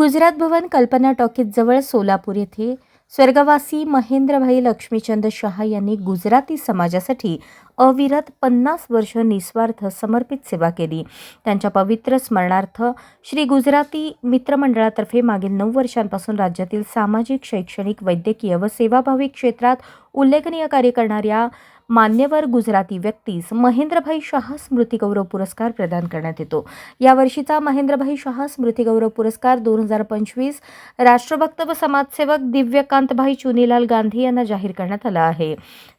गुजरात भवन कल्पना टॉकीजजवळ सोलापूर येथे स्वर्गवासी महेंद्रभाई लक्ष्मीचंद शहा यांनी गुजराती समाजासाठी अविरत पन्नास वर्ष निस्वार्थ समर्पित सेवा केली. त्यांच्या पवित्र स्मरणार्थ श्री गुजराती मित्रमंडळातर्फे मागील नऊ वर्षांपासून राज्यातील सामाजिक शैक्षणिक वैद्यकीय व सेवाभावी क्षेत्रात उल्लेखनीय कार्य करणाऱ्या मान्यवर गुजराती व्यक्तीस महेंद्रभाई शहा स्मृतिगौरव पुरस्कार प्रदान करण्यात येतो. यावर्षीचा महेंद्रभाई शहा स्मृतिगौरव पुरस्कार दोन हजार पंचवीस राष्ट्रभक्त व समाजसेवक दिव्यकांतभाई चुनीलाल गांधी यांना जाहीर करण्यात आला आहे.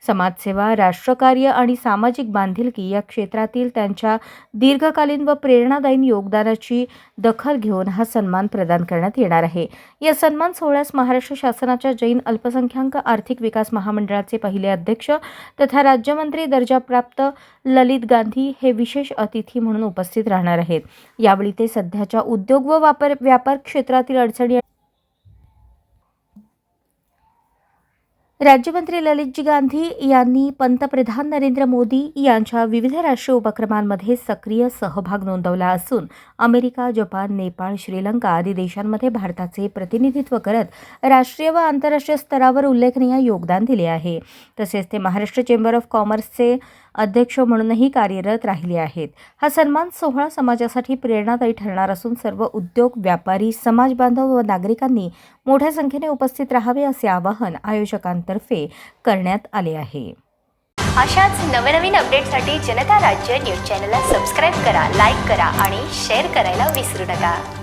समाजसेवा राष्ट्रकार्य आणि सामाजिक बांधिलकी या क्षेत्रातील त्यांच्या दीर्घकालीन व प्रेरणादायी योगदानाची दखल घेऊन हा सन्मान प्रदान करण्यात येणार आहे. या सन्मान सोहळ्यास महाराष्ट्र शासनाच्या जैन अल्पसंख्याक आर्थिक विकास महामंडळाचे पहिले अध्यक्ष तथा राज्यमंत्री दर्जाप्राप्त ललित गांधी हे विशेष अतिथी म्हणून उपस्थित राहणार आहेत. यावेळी ते सध्याच्या उद्योग व वापर व्यापार क्षेत्रातील अडचणी राज्यमंत्री ललितजी गांधी यांनी पंतप्रधान नरेंद्र मोदी यांच्या विविध राष्ट्रीय उपक्रमांमध्ये सक्रिय सहभाग नोंदवला असून अमेरिका जपान नेपाळ श्रीलंका आदी देशांमध्ये भारताचे प्रतिनिधित्व करत राष्ट्रीय व आंतरराष्ट्रीय स्तरावर उल्लेखनीय योगदान दिले आहे. तसेच ते महाराष्ट्र चेंबर ऑफ कॉमर्सचे अध्यक्ष म्हणूनही कार्यरत राहिले आहेत. हा सन्मान सोहळा समाजासाठी प्रेरणादायी ठरणार असून सर्व उद्योग व्यापारी समाज बांधव व नागरिकांनी मोठ्या संख्येने उपस्थित राहावे असे आवाहन आयोजकांतर्फे करण्यात आले आहे. अशाच नवनवीन अपडेटसाठी जनता राज्य न्यूज चॅनलला सबस्क्राईब करा लाईक करा आणि शेअर करायला विसरू नका.